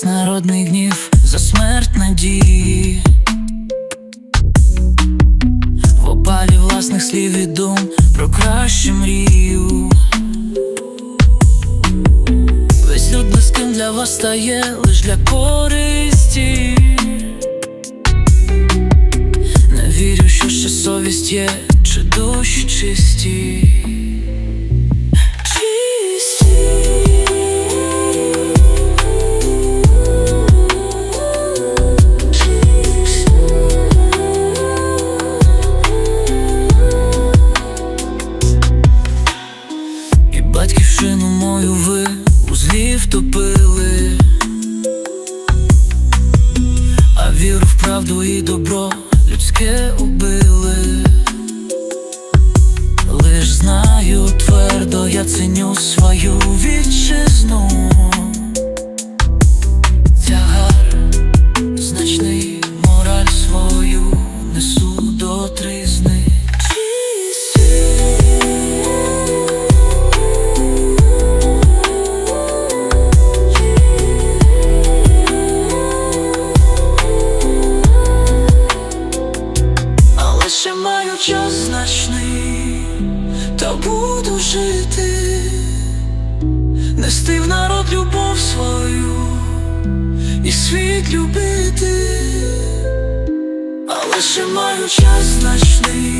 народний гнів за смерть надії. В опалі власних слів і дум про краще мрію. Весь люд близьким для вас стає лиш для користі. Не вірю, що ще совість є, чи душі чисті. Жити, нести в народ любов свою і світ любити, але ще маю час значний,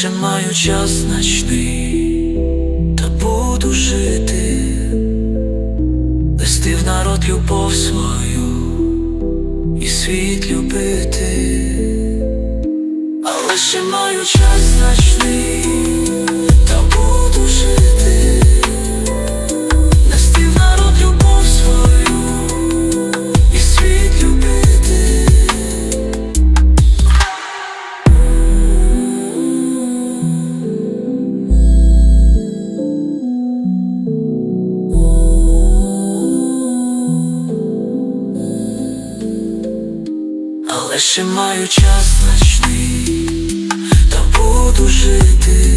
ще маю час значний, та буду жити, Вести в народ любов свою і світ любити, але ще маю час значний, та буду жити, Але ще маю час значний, та буду жити,